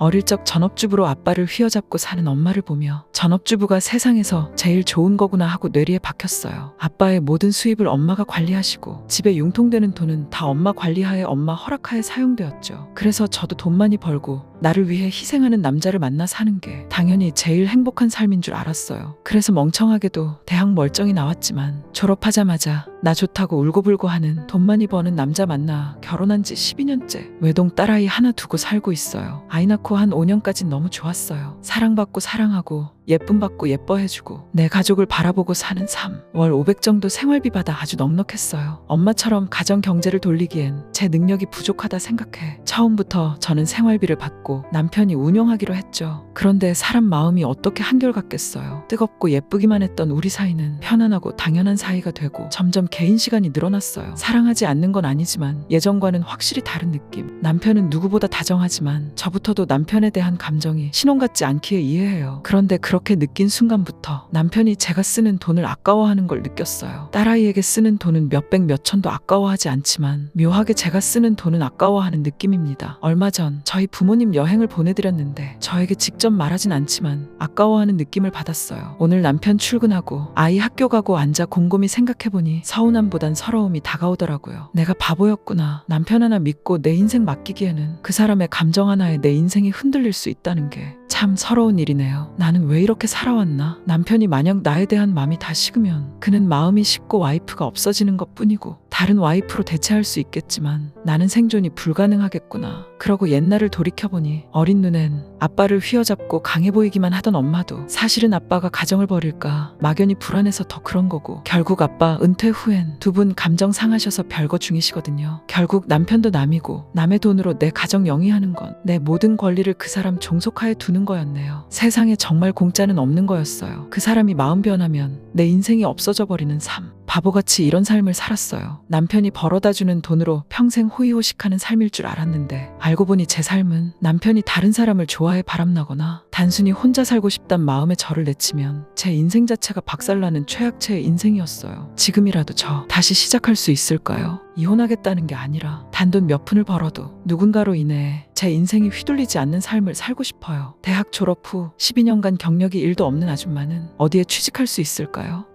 어릴 적 전업주부로 아빠를 휘어잡고 사는 엄마를 보며 전업주부가 세상에서 제일 좋은 거구나 하고 뇌리에 박혔어요. 아빠의 모든 수입을 엄마가 관리하시고 집에 융통되는 돈은 다 엄마 관리하에 엄마 허락하에 사용되었죠. 그래서 저도 돈 많이 벌고 나를 위해 희생하는 남자를 만나 사는 게 당연히 제일 행복한 삶인 줄 알았어요. 그래서 멍청하게도 대학 멀쩡히 나왔지만 졸업하자마자 나 좋다고 울고불고 하는 돈 많이 버는 남자 만나 결혼한 지 12년째 외동 딸아이 하나 두고 살고 있어요. 아이 낳고 한 5년까진 너무 좋았어요. 사랑받고 사랑하고 예쁨 받고 예뻐해주고 내 가족을 바라보고 사는 삶. 월 500 정도 생활비 받아 아주 넉넉했어요. 엄마처럼 가정 경제를 돌리기엔 제 능력이 부족하다 생각해 처음부터 저는 생활비를 받고 남편이 운영하기로 했죠. 그런데 사람 마음이 어떻게 한결같겠어요. 뜨겁고 예쁘기만 했던 우리 사이는 편안하고 당연한 사이가 되고 점점 개인 시간이 늘어났어요. 사랑하지 않는 건 아니지만 예전과는 확실히 다른 느낌. 남편은 누구보다 다정하지만 저부터도 남편에 대한 감정이 신혼 같지 않기에 이해해요. 그런데 그 렇게 느낀 순간부터 남편이 제가 쓰는 돈을 아까워하는 걸 느꼈어요. 딸아이에게 쓰는 돈은 몇백 몇천도 아까워하지 않지만 묘하게 제가 쓰는 돈은 아까워하는 느낌입니다. 얼마 전 저희 부모님 여행을 보내드렸는데 저에게 직접 말하진 않지만 아까워하는 느낌을 받았어요. 오늘 남편 출근하고 아이 학교 가고 앉아 곰곰이 생각해보니 서운함보단 서러움이 다가오더라고요. 내가 바보였구나. 남편 하나 믿고 내 인생 맡기기에는 그 사람의 감정 하나에 내 인생이 흔들릴 수 있다는 게 참 서러운 일이네요. 나는 왜 이렇게 살아왔나? 남편이 만약 나에 대한 마음이 다 식으면 그는 마음이 식고 와이프가 없어지는 것 뿐이고 다른 와이프로 대체할 수 있겠지만 나는 생존이 불가능하겠구나. 그러고 옛날을 돌이켜보니 어린 눈엔 아빠를 휘어잡고 강해 보이기만 하던 엄마도 사실은 아빠가 가정을 버릴까 막연히 불안해서 더 그런 거고 결국 아빠 은퇴 후엔 두 분 감정 상하셔서 별거 중이시거든요. 결국 남편도 남이고 남의 돈으로 내 가정 영위하는 건 내 모든 권리를 그 사람 종속하에 두는 거였네요. 세상에 정말 공짜는 없는 거였어요. 그 사람이 마음 변하면 내 인생이 없어져 버리는 삶. 바보같이 이런 삶을 살았어요. 남편이 벌어다 주는 돈으로 평생 호의호식하는 삶일 줄 알았는데 알고 보니 제 삶은 남편이 다른 사람을 좋아해 바람나거나 단순히 혼자 살고 싶단 마음에 저를 내치면 제 인생 자체가 박살나는 최악체의 인생이었어요. 지금이라도 저 다시 시작할 수 있을까요? 이혼하겠다는 게 아니라 단돈 몇 푼을 벌어도 누군가로 인해 제 인생이 휘둘리지 않는 삶을 살고 싶어요. 대학 졸업 후 12년간 경력이 일도 없는 아줌마는 어디에 취직할 수 있을까요?